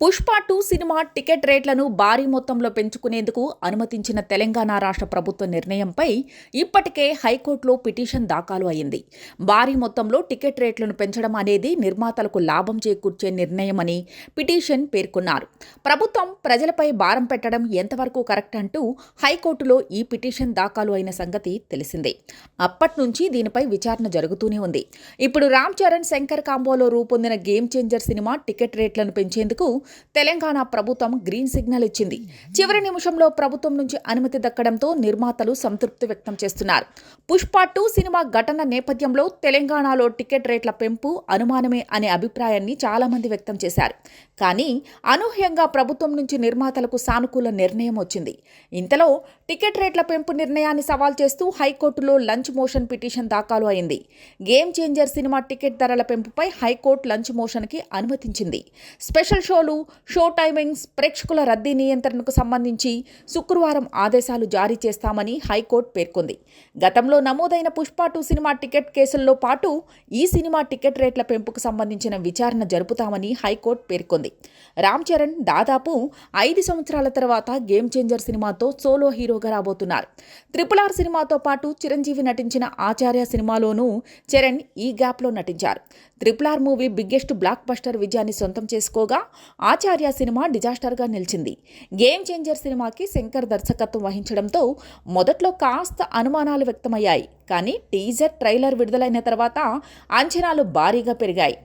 Pushpa two cinema ticket రేట్లను భారీ మొత్తంలో పెంచుకునేందుకు అనుమతించిన తెలంగాణ రాష్ట్ర ప్రభుత్వ నిర్ణయంపై ఇప్పటికే హైకోర్టులో పిటిషన్ దాఖలు అయింది. భారీ మొత్తంలో టికెట్ రేట్లను పెంచడం అనేది నిర్మాతలకు లాభం చేకూర్చే నిర్ణయమని పిటిషన్ పేర్కొన్నారు. ప్రభుత్వం ప్రజలపై భారం పెట్టడం ఎంతవరకు కరెక్ట్ అంటూ హైకోర్టులో ఈ పిటిషన్ దాఖలు అయిన సంగతి తెలిసిందే. అప్పటి నుంచి దీనిపై విచారణ జరుగుతూనే ఉంది. ఇప్పుడు రామ్ చరణ్ శంకర్ కాంబోలో రూపొందిన గేమ్ చేంజర్ సినిమా టికెట్ రేట్లను పెంచేందుకు తెలంగాణ ప్రభుత్వం గ్రీన్ సిగ్నల్ ఇచ్చింది. చివరి నిమిషంలో ప్రభుత్వం నుంచి అనుమతి దక్కడంతో నిర్మాతలు సంతృప్తి వ్యక్తం చేస్తున్నారు. పుష్ప టూ సినిమా ఘటన నేపథ్యంలో తెలంగాణలో టికెట్ రేట్ల పెంపు అనుమానమే అనే అభిప్రాయాన్ని చాలా మంది వ్యక్తం చేశారు. కానీ అనూహ్యంగా ప్రభుత్వం నుంచి నిర్మాతలకు సానుకూల నిర్ణయం వచ్చింది. ఇంతలో టికెట్ రేట్ల పెంపు నిర్ణయాన్ని సవాల్ చేస్తూ హైకోర్టులో లంచ్ మోషన్ పిటిషన్ దాఖలు అయింది. గేమ్ చేంజర్ సినిమా టికెట్ ధరల పెంపుపై హైకోర్టు లంచ్ మోషన్కి అనుమతించింది. స్పెషల్ షోలు షో టైమింగ్స్ ప్రేక్షకుల రద్దీ నియంత్రణకు సంబంధించి శుక్రవారం ఆదేశాలు జారీ చేస్తామని హైకోర్టు పేర్కొంది. గతంలో నమోదైన పుష్ప టూ సినిమా టికెట్ కేసుల్లో పాటు ఈ సినిమా టికెట్ రేట్ల పెంపుకు సంబంధించిన విచారణ జరుపుతామని హైకోర్టు పేర్కొంది. రామ్ చరణ్ దాదాపు ఐదు సంవత్సరాల తర్వాత గేమ్ చేంజర్ సినిమాతో సోలో హీరోగా రాబోతున్నారు. త్రిపుల్ ఆర్ సినిమాతో పాటు చిరంజీవి నటించిన ఆచార్య సినిమాలోనూ చరణ్ ఈ గ్యాప్లో నటించారు. Triple R movie biggest blockbuster విజయాన్ని సొంతం చేసుకోగా ఆచార్య సినిమా డిజాస్టర్గా నిలిచింది. గేమ్ చేంజర్ సినిమాకి శంకర్ దర్శకత్వం వహించడంతో మొదట్లో కాస్త అనుమానాలు వ్యక్తమయ్యాయి. కానీ టీజర్ ట్రైలర్ విడుదలైన తర్వాత అంచనాలు భారీగా పెరిగాయి.